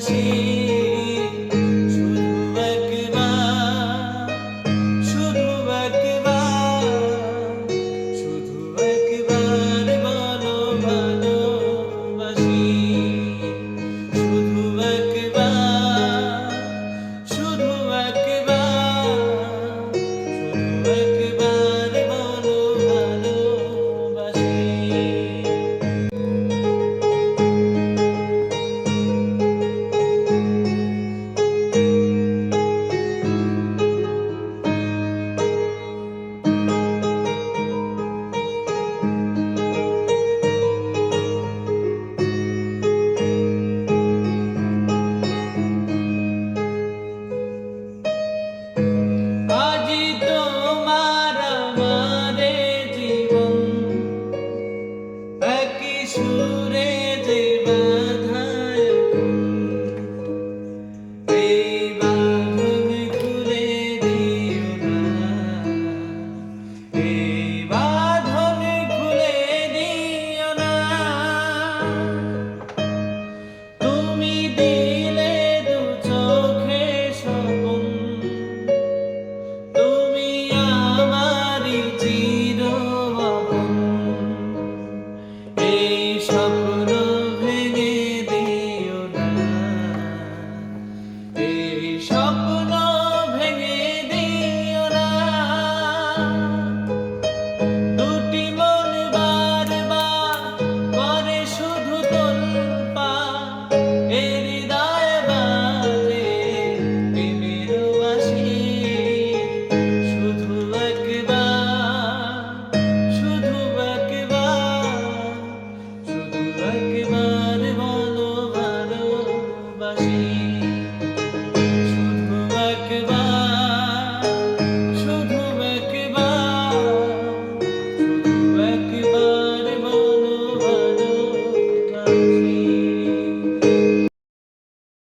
心。সুরে যে বাধায় Shambhala. que va.